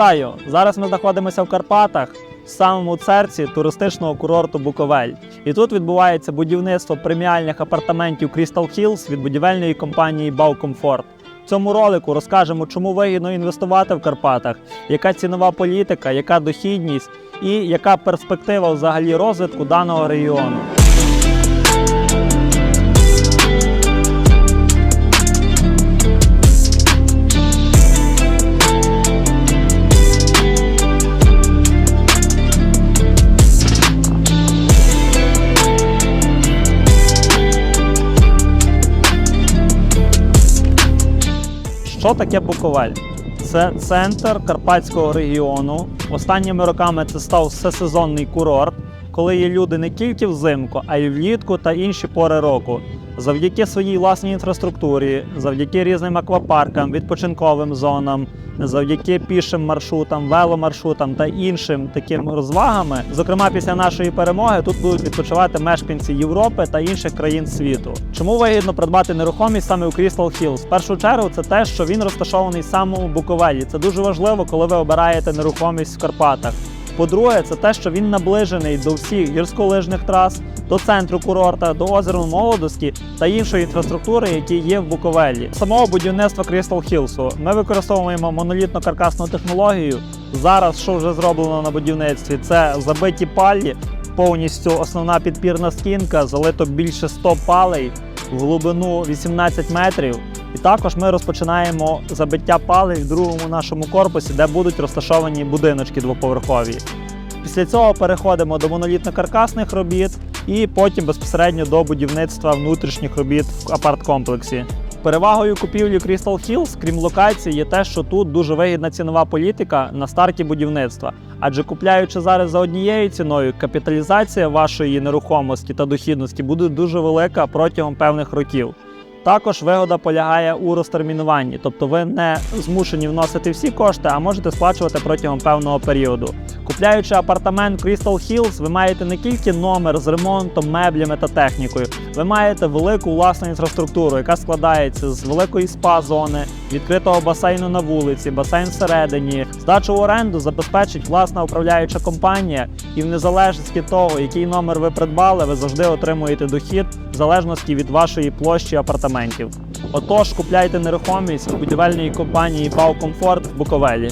Вітаю! Зараз ми знаходимося в Карпатах, в самому серці туристичного курорту Буковель. І тут відбувається будівництво преміальних апартаментів Crystal Hills від будівельної компанії Баукомфорт. В цьому ролику розкажемо, чому вигідно інвестувати в Карпатах, яка цінова політика, яка дохідність і яка перспектива взагалі розвитку даного регіону. Що таке Буковель? Це центр Карпатського регіону. Останніми роками це став всесезонний курорт, коли є люди не тільки взимку, а й влітку та інші пори року. Завдяки своїй власній інфраструктурі, завдяки різним аквапаркам, відпочинковим зонам, завдяки пішим маршрутам, веломаршрутам та іншим таким розвагами. Зокрема, після нашої перемоги тут будуть відпочивати мешканці Європи та інших країн світу. Чому вигідно придбати нерухомість саме у Crystal Hills? В першу чергу це те, що він розташований в самому Буковелі. Це дуже важливо, коли ви обираєте нерухомість в Карпатах. По-друге, це те, що він наближений до всіх гірськолижних трас, до центру курорта, до озера молодості та іншої інфраструктури, які є в Буковелі. Самого будівництва Crystal Hills ми використовуємо монолітно-каркасну технологію. Зараз, що вже зроблено на будівництві, це забиті паллі, повністю основна підпірна стінка, залито більше 100 палей в глибину 18 метрів. І також ми розпочинаємо забиття палей в другому нашому корпусі, де будуть розташовані будиночки двоповерхові. Після цього переходимо до монолітно-каркасних робіт і потім безпосередньо до будівництва внутрішніх робіт в апарт-комплексі. Перевагою купівлі Crystal Hills, крім локації, є те, що тут дуже вигідна цінова політика на старті будівництва. Адже купляючи зараз за однією ціною, капіталізація вашої нерухомості та дохідності буде дуже велика протягом певних років. Також вигода полягає у розтермінуванні, тобто ви не змушені вносити всі кошти, а можете сплачувати протягом певного періоду. Купляючи апартамент Crystal Hills, ви маєте не тільки номер з ремонтом, меблями та технікою, ви маєте велику власну інфраструктуру, яка складається з великої спа-зони, відкритого басейну на вулиці, басейн всередині. Здачу в оренду забезпечить власна управляюча компанія, і в незалежності від того, який номер ви придбали, ви завжди отримуєте дохід в залежності від вашої площі апартаментів. Отож, купляйте нерухомість у будівельної компанії Баукомфорт в Буковелі.